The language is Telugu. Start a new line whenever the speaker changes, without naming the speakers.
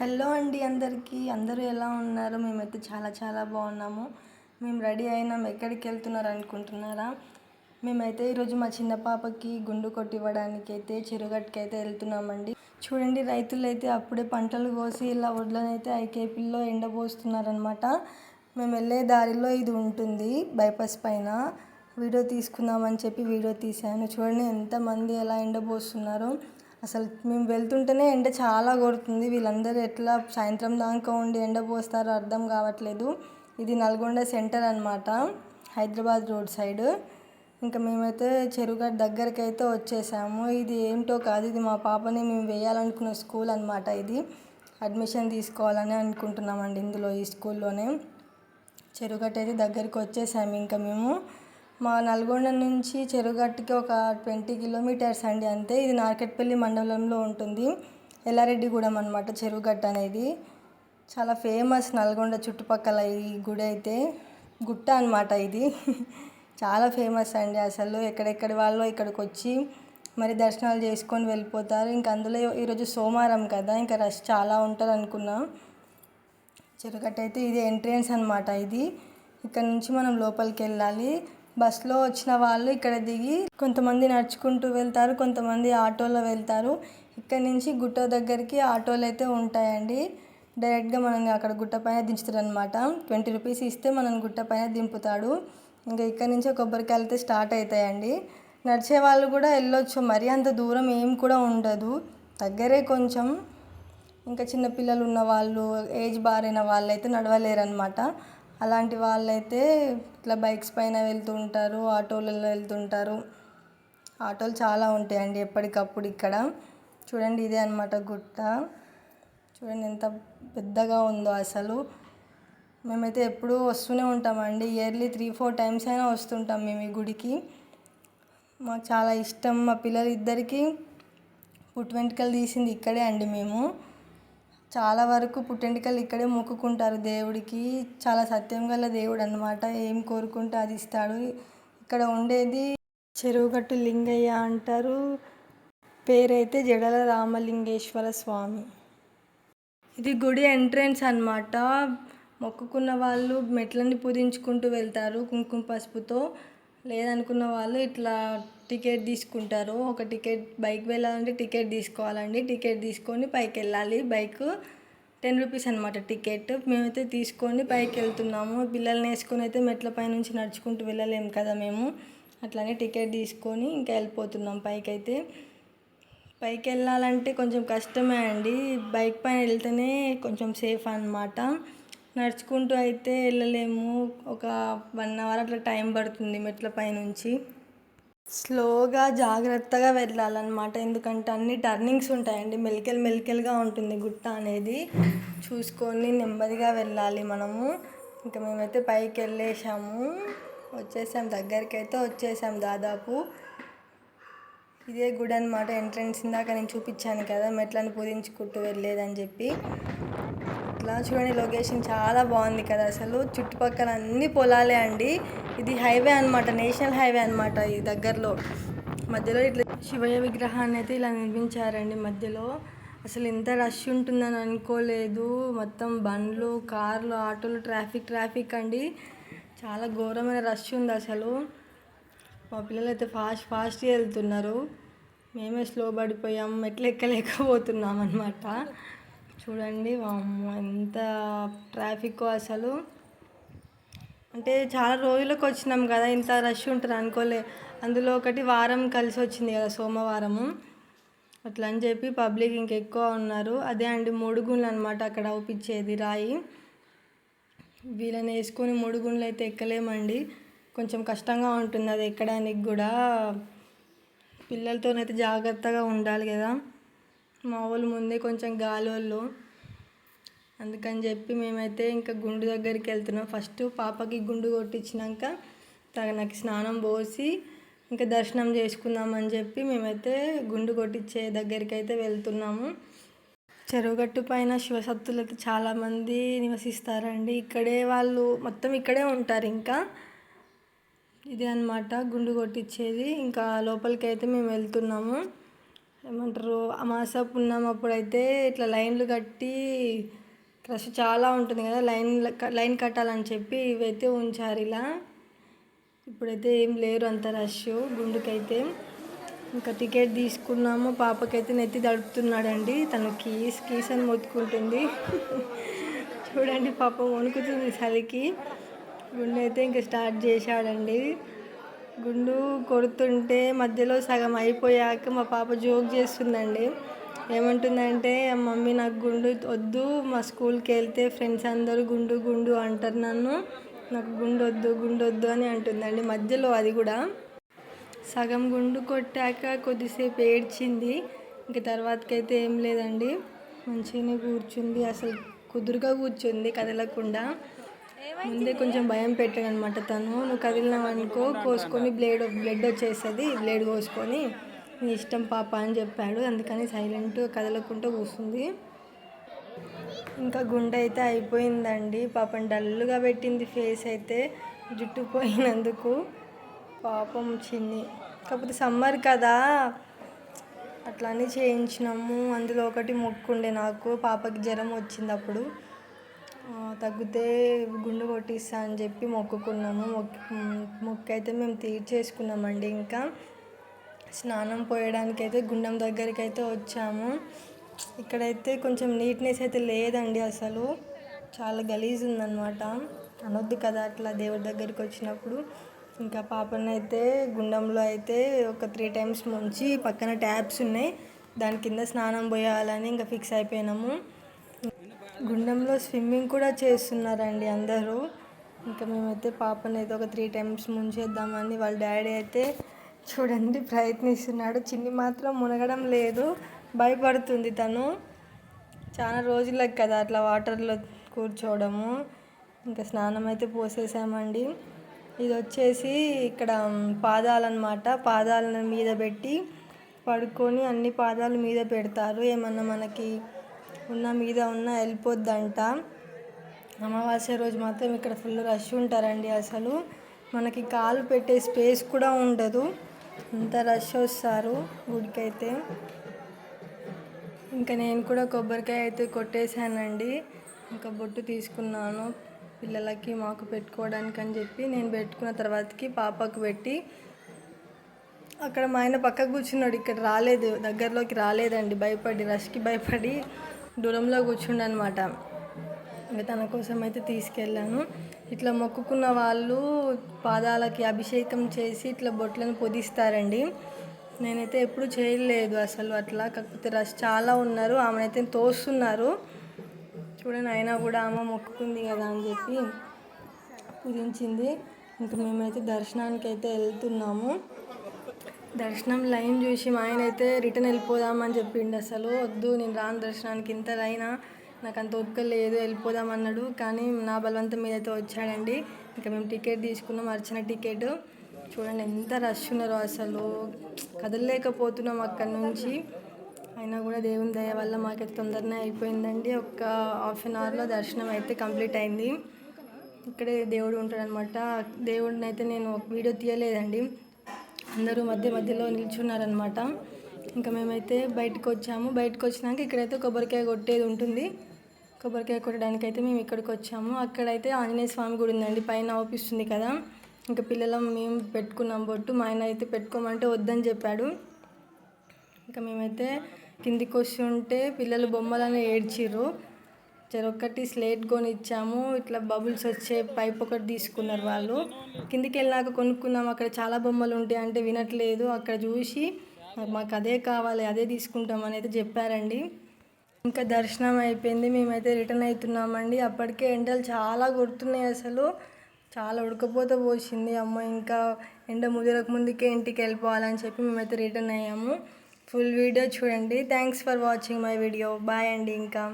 హలో అండి అందరికీ. అందరూ ఎలా ఉన్నారు? మేమైతే చాలా చాలా బాగున్నాము. మేము రెడీ అయినాం. ఎక్కడికి వెళ్తున్నారు అనుకుంటున్నారా? మేమైతే ఈరోజు మా చిన్న పాపకి గుండు కొట్టివ్వడానికి అయితే చెరుగట్టుకి అయితే వెళ్తున్నామండి. చూడండి రైతులైతే అప్పుడే పంటలు కోసి ఇలా వడ్లనైతే ఐకేపీల్లో ఎండబోస్తున్నారనమాట మేము వెళ్ళే దారిలో ఇది ఉంటుంది బైపాస్ పైన. వీడియో తీసుకుందామని చెప్పి వీడియో తీశాను. చూడండి ఎంతమంది ఎలా ఎండబోస్తున్నారో. అసలు మేము వెళ్తుంటేనే ఎండ చాలా కొడుతుంది. వీళ్ళందరూ ఎట్లా సాయంత్రం దాకా ఉండి ఎండ పోస్తారో అర్థం కావట్లేదు. ఇది నల్గొండ సెంటర్ అనమాట హైదరాబాద్ రోడ్ సైడ్. ఇంకా మేమైతే చెరుగడ్డ దగ్గరికి అయితే వచ్చేసాము. ఇది ఏంటో కాదు ఇది మా పాపని మేము వేయాలనుకున్న స్కూల్ అనమాట ఇది. అడ్మిషన్ తీసుకోవాలని అనుకుంటున్నామండి ఇందులో ఈ స్కూల్లోనే. చెరుగట్ట అయితే దగ్గరికి వచ్చేసాము ఇంకా మేము. మా నల్గొండ నుంచి చెరుగట్టుకి ఒక ట్వంటీ కిలోమీటర్స్ అండి అంతే. ఇది నార్కెట్పల్లి మండలంలో ఉంటుంది. ఎల్లారెడ్డిగూడెం అనమాట చెరువుగట్ట అనేది. చాలా ఫేమస్ నల్గొండ చుట్టుపక్కల ఈ గుడి అయితే. గుట్ట అనమాట ఇది. చాలా ఫేమస్ అండి అసలు. ఎక్కడెక్కడి వాళ్ళు ఇక్కడికి వచ్చి మరి దర్శనాలు చేసుకొని వెళ్ళిపోతారు. ఇంకా అందులో ఈరోజు సోమవారం కదా ఇంకా రష్ చాలా ఉంటుంది అనుకున్నా చెరుగట్ట అయితే ఇది ఎంట్రన్స్ అనమాట ఇది. ఇక్కడ నుంచి మనం లోపలికి వెళ్ళాలి బస్సులో వచ్చిన వాళ్ళు ఇక్కడ దిగి కొంతమంది నడుచుకుంటూ వెళ్తారు కొంతమంది ఆటోలో వెళ్తారు. ఇక్కడ నుంచి గుట్ట దగ్గరికి ఆటోలు అయితే ఉంటాయండి. డైరెక్ట్గా మనల్ని అక్కడ గుట్ట పైన దించుతారు అనమాట ట్వంటీ రూపీస్ ఇస్తే మనం గుట్ట పైన దింపుతాడు. ఇంకా ఇక్కడ నుంచే కొబ్బరికాయలు అయితే స్టార్ట్ అవుతాయండి. నడిచే వాళ్ళు కూడా వెళ్ళొచ్చు. మరీ అంత దూరం ఏం కూడా ఉండదు. దగ్గరే కొంచెం. ఇంకా చిన్నపిల్లలు ఉన్న వాళ్ళు ఏజ్ బారైన వాళ్ళు అయితే నడవలేరు అనమాట అలాంటి వాళ్ళైతే ఇట్లా బైక్స్ పైన వెళ్తూ ఉంటారు ఆటోలలో వెళ్తుంటారు ఆటోలు చాలా ఉంటాయండి ఎప్పటికప్పుడు ఇక్కడ. చూడండి ఇదే అనమాట గుట్ట. చూడండి ఎంత పెద్దగా ఉందో అసలు. మేమైతే ఎప్పుడూ వస్తూనే ఉంటామండి. ఇయర్లీ త్రీ ఫోర్ టైమ్స్ అయినా వస్తుంటాం మేము ఈ గుడికి. మాకు చాలా ఇష్టం. మా పిల్లలు ఇద్దరికి పుట్టు వెంట్రుకలు తీసింది ఇక్కడే అండి మేము. చాలా వరకు పుట్టెంటికలు ఇక్కడే మొక్కుకుంటారు దేవుడికి. చాలా సత్యం గల దేవుడు అనమాట ఏం కోరుకుంటే అది ఇస్తాడు. ఇక్కడ ఉండేది చెరువుగట్టు లింగయ్య అంటారు. పేరైతే జడల రామలింగేశ్వర స్వామి. ఇది గుడి ఎంట్రన్స్ అనమాట మొక్కుకున్న వాళ్ళు మెట్లని పూజించుకుంటూ వెళ్తారు కుంకుమ పసుపుతో. లేదనుకున్న వాళ్ళు ఇట్లా టికెట్ తీసుకుంటారు. ఒక టికెట్ బైక్ వెళ్ళాలంటే టికెట్ తీసుకోవాలండి. టికెట్ తీసుకొని పైకి వెళ్ళాలి బైక్ టెన్ రూపీస్ అనమాట టికెట్. మేమైతే తీసుకొని పైకి వెళ్తున్నాము పిల్లల్ని వేసుకొని అయితే మెట్ల పై నుంచి నడుచుకుంటూ వెళ్ళలేము కదా మేము. అట్లానే టికెట్ తీసుకొని ఇంకా వెళ్ళిపోతున్నాం పైకి అయితే పైకి వెళ్ళాలంటే కొంచెం కష్టమే అండి. బైక్ పైన వెళ్తేనే కొంచెం సేఫ్ అనమాట నడుచుకుంటూ అయితే వెళ్ళలేము. ఒక వన్ అవర్ అట్లా టైం పడుతుంది మెట్ల పైనుంచి. స్లోగా జాగ్రత్తగా వెళ్ళాలన్నమాట. ఎందుకంటే అన్ని టర్నింగ్స్ ఉంటాయండి. మెలికెల్ మెలికల్గా ఉంటుంది గుట్ట అనేది. చూసుకొని నెమ్మదిగా వెళ్ళాలి మనము. ఇంకా మేమైతే పైకి వెళ్ళేసాము వచ్చేసాం. దగ్గరికి అయితే వచ్చేసాం దాదాపు. ఇదే గుడి అనమాట ఎంట్రన్స్ ఇందాక నేను చూపించాను కదా మెట్లను పూజించుకుంటూ వెళ్ళేదని చెప్పి. ఇట్లా చూడండి లొకేషన్ చాలా బాగుంది కదా. అసలు చుట్టుపక్కల అన్ని పొలాలే అండి. ఇది హైవే అనమాట నేషనల్ హైవే అనమాట ఈ దగ్గరలో. మధ్యలో ఇట్లా శివయ్య విగ్రహాన్ని అయితే ఇలా నిర్మించారండి మధ్యలో. అసలు ఎంత రష్ ఉంటుందని అనుకోలేదు. మొత్తం బండ్లు కార్లు ఆటోలు ట్రాఫిక్ ట్రాఫిక్ అండి. చాలా ఘోరమైన రష్ ఉంది అసలు. మా పిల్లలు అయితే ఫాస్ట్ ఫాస్ట్గా వెళ్తున్నారు. మేమే స్లో పడిపోయాం మెట్లు ఎక్కలేకపోతున్నాం అనమాట చూడండి ఎంత ట్రాఫిక్ అసలు. అంటే చాలా రోజులకు వచ్చినాం కదా ఇంత రష్ ఉంటుంది అనుకోలే. అందులో ఒకటి వారం కలిసి వచ్చింది కదా సోమవారము. అట్లా అని చెప్పి పబ్లిక్ ఇంకెక్కువ ఉన్నారు. అదే అండి మూడుగుండ్లు అనమాట అక్కడ అవుపించేది రాయి. వీళ్ళని వేసుకొని మూడుగుండ్లు అయితే ఎక్కలేమండి. కొంచెం కష్టంగా ఉంటుంది అది ఎక్కడానికి కూడా. పిల్లలతోనైతే జాగ్రత్తగా ఉండాలి కదా. మా వాళ్ళు ముందే కొంచెం గాలి వాళ్ళు అందుకని చెప్పి మేమైతే ఇంకా గుండు దగ్గరికి వెళ్తున్నాం. ఫస్ట్ పాపకి గుండు కొట్టించినాక తనకి స్నానం పోసి ఇంకా దర్శనం చేసుకుందామని చెప్పి మేమైతే గుండు కొట్టించే దగ్గరికి అయితే వెళ్తున్నాము చెరువుగట్టు పైన శివసత్తులు అయితే చాలామంది నివసిస్తారండి. ఇక్కడే వాళ్ళు మొత్తం ఇక్కడే ఉంటారు ఇంకా. ఇది అనమాట గుండు కొట్టించేది. ఇంకా లోపలికి అయితే మేము వెళ్తున్నాము. ఏమంటారు? అమాస పున్నం అప్పుడైతే ఇట్లా లైన్లు కట్టి రష్ చాలా ఉంటుంది కదా. లైన్ లైన్ కట్టాలని చెప్పి ఇవైతే ఉంచారు ఇలా. ఇప్పుడైతే ఏం లేరు అంత రష్ గుండుకైతే. ఇంకా టికెట్ తీసుకున్నాము. పాపకైతే నెత్తి తడుపుతున్నాడండి. తను కీస్ కీస్ అని మొత్తుకుంటుంది. చూడండి పాపం వణుకుతుంది చలికి. గుండె అయితే ఇంకా స్టార్ట్ చేశాడండి. గుండు కొడుతుంటే మధ్యలో సగం అయిపోయాక మా పాప జోక్ చేస్తుందండి. ఏమంటుందంటే మమ్మీ నాకు గుండు వద్దు మా స్కూల్కి వెళ్తే ఫ్రెండ్స్ అందరూ గుండు గుండు అంటారు నన్ను. నాకు గుండు వద్దు గుండు వద్దు అని అంటుందండి మధ్యలో అది కూడా. సగం గుండు కొట్టాక కొద్దిసేపు ఏడ్చింది. ఇంక తర్వాతకైతే ఏం లేదండి. మంచిగానే కూర్చుంది. అసలు కుదురుగా కూర్చుంది కదలకుండా. ముందే కొంచెం భయం పెట్టాడనమాట తను. నువ్వు కదిలినావు అనుకో కోసుకొని బ్లేడ్ బ్లడ్ వచ్చేస్తుంది బ్లేడ్ కోసుకొని నీ ఇష్టం పాప అని చెప్పాడు. అందుకని సైలెంట్ కదలకుండా కూర్చుంది. ఇంకా గుండె అయితే అయిపోయిందండి. పాపం డల్గా పెట్టింది ఫేస్ అయితే జుట్టు పోయినందుకు. పాపం చిన్ని. కాకపోతే సమ్మర్ కదా. అట్లానే చేయించినాము. అందులో ఒకటి మొక్కుండే నాకు. పాపకి జ్వరం వచ్చింది అప్పుడు. తగ్గితే గుండు కొట్టిస్తా అని చెప్పి మొక్కుకున్నాము. మొక్ మొక్కు అయితే మేము తీర్చేసుకున్నామండి ఇంకా. స్నానం పోయడానికి అయితే గుండం దగ్గరికి అయితే వచ్చాము. ఇక్కడైతే కొంచెం నీట్నెస్ అయితే లేదండి అసలు. చాలా గలీజ్ ఉందన్నమాట. అనొద్దు కదా అట్లా దేవుడి దగ్గరికి వచ్చినప్పుడు. ఇంకా పాపనైతే గుండంలో అయితే ఒక త్రీ టైమ్స్ ముంచి పక్కన ట్యాప్స్ ఉన్నాయి. దాని కింద స్నానం పోయాలని ఇంకా ఫిక్స్ అయిపోయినాము. గుండంలో స్విమ్మింగ్ కూడా చేస్తున్నారండి అందరూ. ఇంకా మేమైతే పాపని అయితే ఒక త్రీ టైమ్స్ ముంచేద్దామని వాళ్ళ డాడీ అయితే చూడండి ప్రయత్నిస్తున్నాడు. చిన్ని మాత్రం మునగడం లేదు భయపడుతుంది తను. చాలా రోజులకు కదా అట్లా వాటర్లో కూర్చోవడము. ఇంకా స్నానం అయితే పోసేసామండి. ఇది వచ్చేసి ఇక్కడ పాదాలన్నమాట. పాదాలను మీద పెట్టి పడుకొని అన్ని పాదాలు మీద పెడతారు. ఏమన్నా మనకి ఉన్న మీద ఉన్న వెళ్ళిపోద్దంట. అమావాస్య రోజు మాత్రం ఇక్కడ ఫుల్ రష్ ఉంటారండి అసలు. మనకి కాలు పెట్టే స్పేస్ కూడా ఉండదు. అంత రష్ వస్తారు గుడికైతే. ఇంకా నేను కూడా కొబ్బరికాయ అయితే కొట్టేశానండి. ఇంకా బొట్టు తీసుకున్నాను పిల్లలకి మాకు పెట్టుకోవడానికి అని చెప్పి. నేను పెట్టుకున్న తర్వాతకి పాపకు పెట్టి. అక్కడ మా ఆయన పక్కకు కూర్చున్నాడు. ఇక్కడ రాలేదు దగ్గరలోకి రాలేదండి. భయపడి రష్కి భయపడి. దూరంలో కూర్చుండనమాట. ఇంకా తన కోసం అయితే తీసుకెళ్ళాను. ఇట్లా మొక్కుకున్న వాళ్ళు పాదాలకి అభిషేకం చేసి ఇట్లా బొట్లను పొదిస్తారండి. నేనైతే ఎప్పుడు చేయలేదు అసలు అట్లా. కాకపోతే రష్ చాలా ఉన్నారు. ఆమెనైతే తోస్తున్నారు. చూడండి అయినా కూడా ఆమె మొక్కుకుంది కదా అని చెప్పి పూజించింది. ఇంకా మేమైతే దర్శనానికి అయితే వెళ్తున్నాము. దర్శనం లైన్ చూసి మా ఆయన అయితే రిటర్న్ వెళ్ళిపోదామని చెప్పిండు అసలు. వద్దు నేను రాను దర్శనానికి. ఇంత లైనా నాకు అంత ఓపిక లేదు వెళ్ళిపోదాం అన్నాడు. కానీ నా బలవంతం మీద అయితే వచ్చాడండి. ఇంకా మేము టికెట్ తీసుకున్నాం అర్చన టికెట్. చూడండి ఎంత రష్ ఉన్నారో అసలు. కదలలేకపోతున్నాం అక్కడి నుంచి. అయినా కూడా దేవుని దయ వల్ల మాకైతే తొందరనే అయిపోయిందండి. ఒక హాఫ్ అన్ అవర్లో దర్శనం అయితే కంప్లీట్ అయింది. ఇక్కడే దేవుడు ఉంటాడనమాట దేవుడిని అయితే నేను ఒక వీడియో తీయలేదండి. అందరూ మధ్య మధ్యలో నిల్చున్నారనమాట ఇంకా మేమైతే బయటకు వచ్చాము బయటకు వచ్చినాక ఇక్కడైతే కొబ్బరికాయ కొట్టేది ఉంటుంది. కొబ్బరికాయ కొట్టడానికి అయితే మేము ఇక్కడికి వచ్చాము అక్కడైతే ఆంజనేయ స్వామి గుడి ఉందండి. పైన అవుపిస్తుంది కదా. ఇంకా పిల్లలం మేము పెట్టుకున్నాం బొట్టు. మా ఆయన అయితే పెట్టుకోమంటే వద్దని చెప్పాడు. ఇంకా మేమైతే కిందికి వస్తూ ఉంటే పిల్లలు బొమ్మలను ఏడ్చిర్రు. ఒకటి స్లేట్ కొని ఇచ్చాము ఇట్లా బబుల్స్ వచ్చే పైప్ ఒకటి తీసుకున్నారు వాళ్ళు. కిందికి వెళ్ళాక కొనుక్కుందాం అక్కడ చాలా బొమ్మలు ఉంటాయి అంటే వినట్లేదు. అక్కడ చూసి మాకు అదే కావాలి అదే తీసుకుంటాం అని అయితే చెప్పారండి. ఇంకా దర్శనం అయిపోయింది. మేమైతే రిటర్న్ అవుతున్నామండి అప్పటికే ఎండలు చాలా కొడుతున్నాయి అసలు. చాలా ఉడకపోత పోసింది. అమ్మ ఇంకా ఎండ ముదిరక ముందుకే ఇంటికి వెళ్ళిపోవాలని చెప్పి మేమైతే రిటర్న్ అయ్యాము. ఫుల్ వీడియో చూడండి. Thanks for watching my video. Bye అండి ఇంకా.